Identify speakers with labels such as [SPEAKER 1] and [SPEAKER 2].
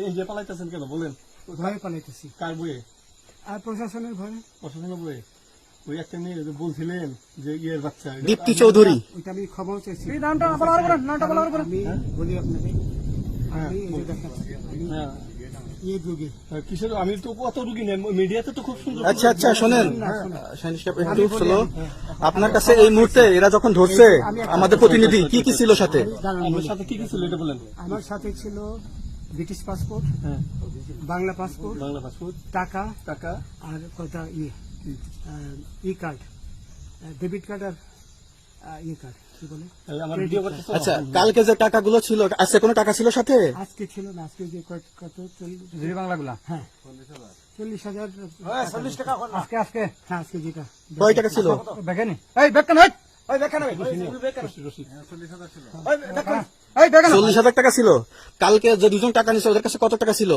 [SPEAKER 1] India পালাইতেছেন কেন? বলেন।
[SPEAKER 2] ভয়ে পালাইতেছি।
[SPEAKER 1] কার বইয়ে
[SPEAKER 2] আর প্রশাসনের ভয়ে।
[SPEAKER 1] প্রশাসনের বইয়ে ওই একটা মেয়ে বলছিলেন যে ইয়ের বাচ্চা
[SPEAKER 3] দীপ্তি চৌধুরী।
[SPEAKER 2] ওইটা আমি চাইছি।
[SPEAKER 4] নামটা বলার নামটা বলার
[SPEAKER 2] বলি আপনাকে
[SPEAKER 1] হ্যাঁ। হ্যাঁ, তো কত রুগী নেই মিডিয়াতে তো খুব সুন্দর
[SPEAKER 3] আচ্ছা আচ্ছা শোনেন। একটু স্লো আপনার কাছে এই মুহূর্তে এরা যখন ধরছে আমাদের প্রতিনিধি কি কি ছিল সাথে?
[SPEAKER 1] আমার সাথে কি কি ছিল এটা বলেন।
[SPEAKER 2] আমার সাথে ছিল ব্রিটিশ পাসপোর্ট
[SPEAKER 1] হ্যাঁ।
[SPEAKER 2] বাংলা পাসপোর্ট
[SPEAKER 1] বাংলা পাসপোর্ট
[SPEAKER 2] টাকা
[SPEAKER 1] টাকা।
[SPEAKER 2] আর কটা ইয়ে ই কার্ড ডেবিট কার্ড আর ই কার্ড কি বলে?
[SPEAKER 1] এই আমার ভিডিও করতেছো?
[SPEAKER 3] আচ্ছা কালকে যে টাকাগুলো ছিল আজকে কোনো টাকা ছিল সাথে?
[SPEAKER 2] আজকে ছিল না আজকে যে কত কত চল্লিশ?
[SPEAKER 4] বাংলাগুলা।
[SPEAKER 2] হ্যাঁ। চল্লিশ হাজার
[SPEAKER 4] চল্লিশ টাকা আজকে আজকে।
[SPEAKER 2] হ্যাঁ আজকে যেটা।
[SPEAKER 3] কয় টাকা ছিল?
[SPEAKER 4] দেখেনি? এই বেকান
[SPEAKER 3] চল্লিশ হাজার টাকা ছিল। কালকে যে দুজন টাকা নিছিল ওদের কাছে কত টাকা ছিল?